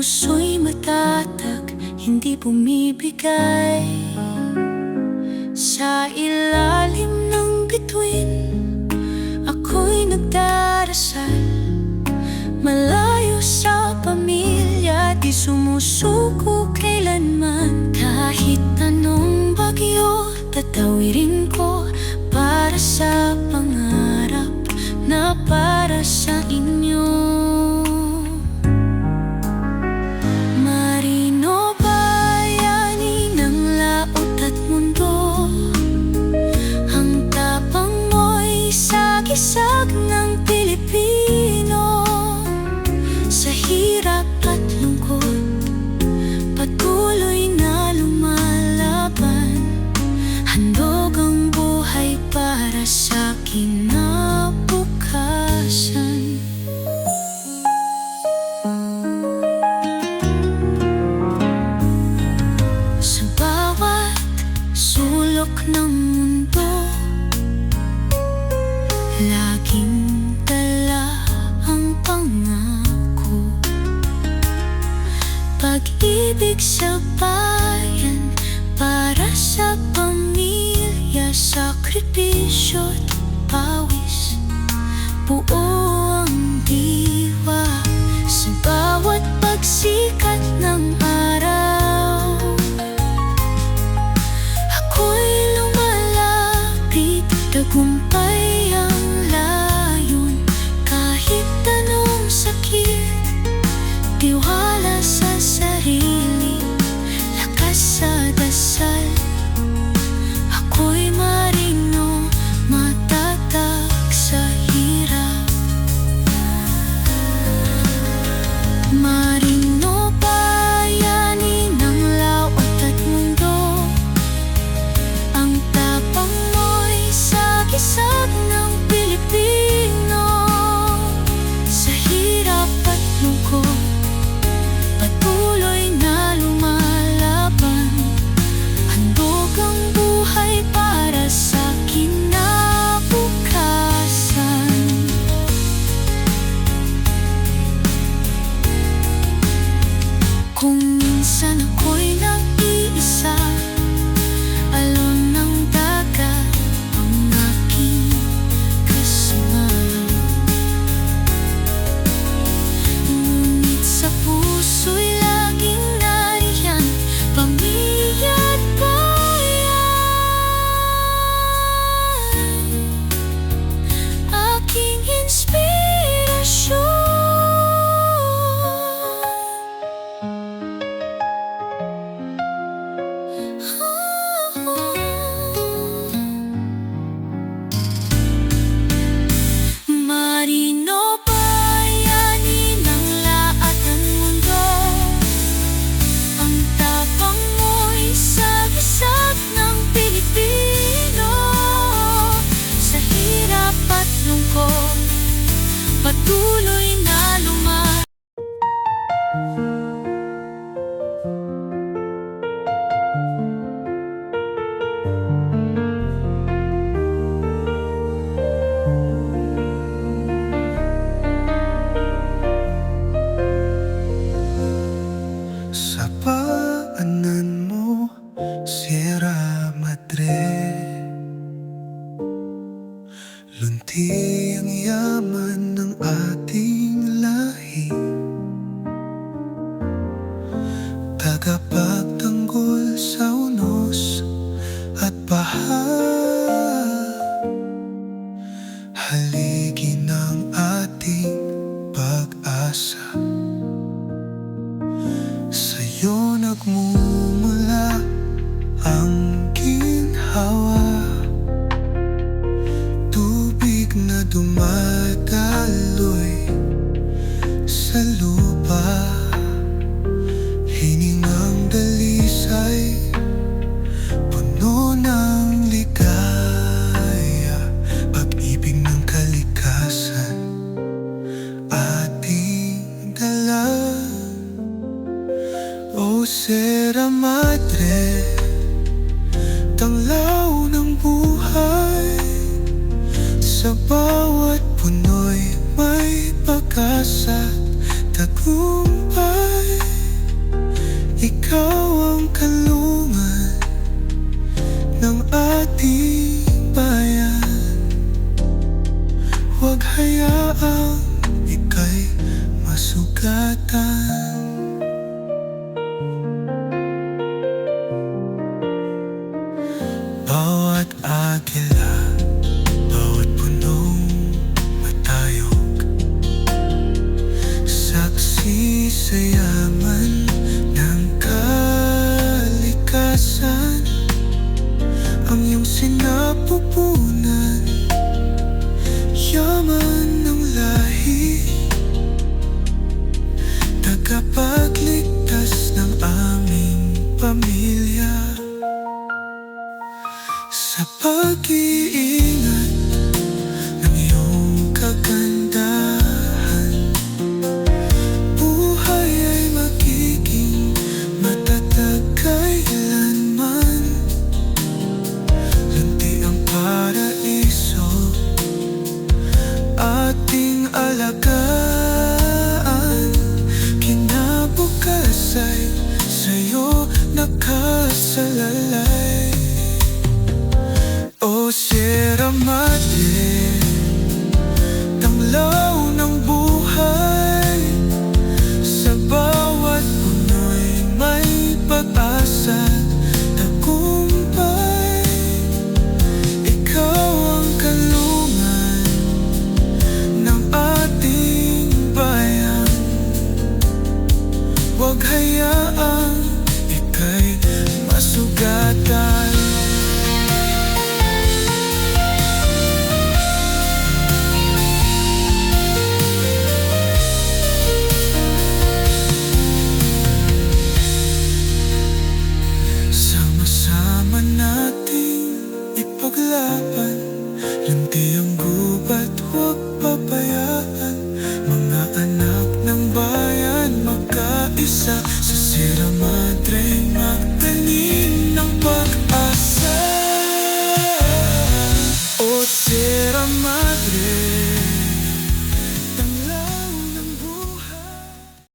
puso'y matatag Hindi bumibigay. Sa ilalim ng bituin Ako'y nagdarasal. Malayo sa pamilya Di sumusuko kailanman. Kahit anong bagyo Tatawirin ko Para sa pangarap Na para sa inyo. Pag-ibig sa bayan Para sa pamilya Sakripisyo at pawis. Buo ang di nagmumula ang ginhawa. Tubig na dumadaloy sa lupa. Lucera Madre Tanglaw ng buhay. Sa bawat punoy may pag-asa Tagumpay. Ikaw ang kalungan Ng ating bayan. Huwag hayaang ika'y masugatan. sa yaman ng kalikasan. Ang iyong sinapupunan Yaman ng lahi. Tagapagligtas ng aming pamilya. Sa pag Huwag hayaang ika'y masugatan. isa Sa sira madre, madre